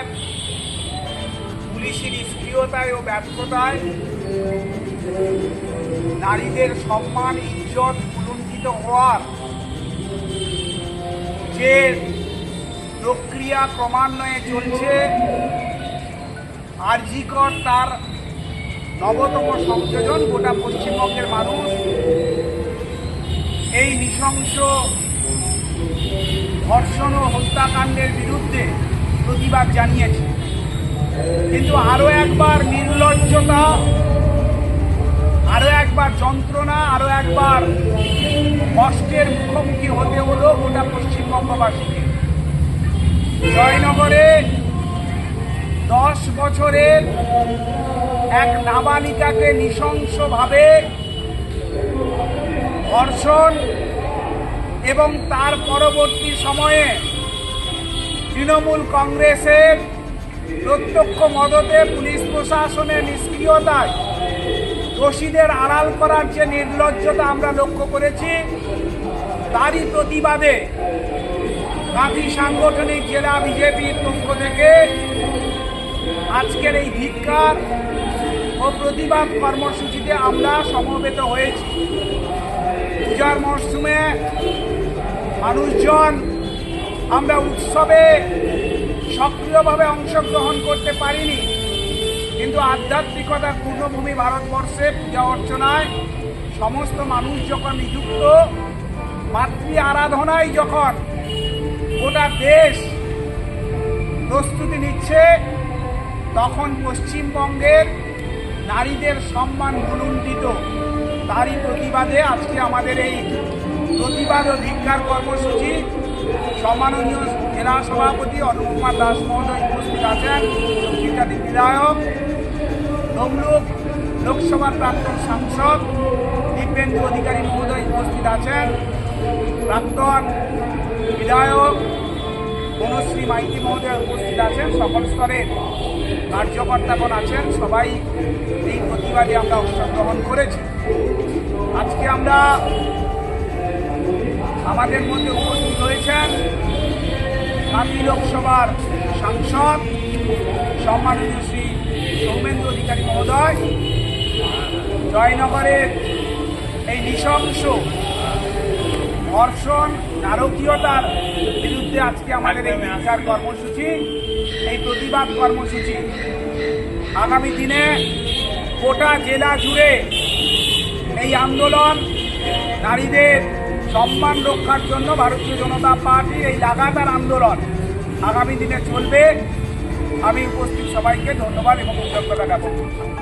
সরকারের পুলিশি নিষ্ক্রিয়তায় ও ব্যর্থতায় নারীদের সম্মান, ইজ্জত কুলুণ্ঠিত হওয়ার যে প্রক্রিয়া ক্রমান্বয়ে চলছে, আরজিকর তার নবতম সংযোজন গোটা পশ্চিমবঙ্গের মানুষ। এই নৃশংস ধর্ষণ ও হত্যাকাণ্ডের বিরুদ্ধে প্রতিবাদ জানিয়েছে। কিন্তু আরও একবার নির্লজ্জতা আরও একবার যন্ত্রণা আরও একবার কষ্টের মুখোমুখি হতে হলো গোটা পশ্চিমবঙ্গবাসীকে। জয়নগরে দশ বছরের এক নাবালিকাকে নৃশংসভাবে ধর্ষণ এবং তার পরবর্তী সময়ে তৃণমূল কংগ্রেসের প্রত্যক্ষ মদতে পুলিশ প্রশাসনের নিষ্ক্রিয়তায় দোষীদের আড়াল করার যে নির্লজ্জতা আমরা লক্ষ্য করেছি, তারই প্রতিবাদে কাঁথি সাংগঠনিক জেলা বিজেপির পক্ষ থেকে আজকের এই ধিক্কার ও প্রতিবাদ কর্মসূচিতে আমরা সমবেত হয়েছি। পূজার মরশুমে মানুষজন আমরা উৎসবে সক্রিয়ভাবে অংশগ্রহণ করতে পারিনি। কিন্তু আধ্যাত্মিকতার পূর্ণভূমি ভারতবর্ষে পূজা অর্চনায় সমস্ত মানুষ যখন নিযুক্ত, মাতৃ আরাধনায় যখন গোটা দেশ প্রস্তুতি নিচ্ছে, তখন পশ্চিমবঙ্গের নারীদের সম্মান গুলুণ্ঠিত তারই প্রতিবাদে আজকে আমাদের এই প্রতিবাদ ও ধিক্ষার কর্মসূচি সম্মাননীয় জেলা সভাপতি অনুপ কুমার দাস মহোদয় উপস্থিত আছেন। শিক্ষার্থী বিধায়ক, তমলুক লোকসভার প্রাক্তন সাংসদ দিব্যেন্দু অধিকারী মহোদয় উপস্থিত আছেন। প্রাক্তন বিধায়ক বনশ্রী মাইতি মহোদয় উপস্থিত আছেন। সকল স্তরের কার্যকর্তাগণ আছেন। সবাই এই প্রতিবাদে আমরা অংশগ্রহণ করেছি। আজকে আমরা আমাদের মধ্যে উপস্থিত হয়েছেন কান্দি লোকসভার সাংসদ সম্মানীয় শ্রী সৌমেন্দ্র অধিকারী মহোদয়, জয়নগরের এই নৃশংস ধর্ষণ, নারকীয়তার বিরুদ্ধে আজকে আমাদের এই বিচার কর্মসূচি, এই প্রতিবাদ কর্মসূচি। আগামী দিনে গোটা জেলা জুড়ে এই আন্দোলন নারীদের সম্মান রক্ষার জন্য ভারতীয় জনতা পার্টির এই লাগাতার আন্দোলন আগামী দিনে চলবে। আমি উপস্থিত সবাইকে ধন্যবাদ এবং কৃতজ্ঞতা জ্ঞাপন করছি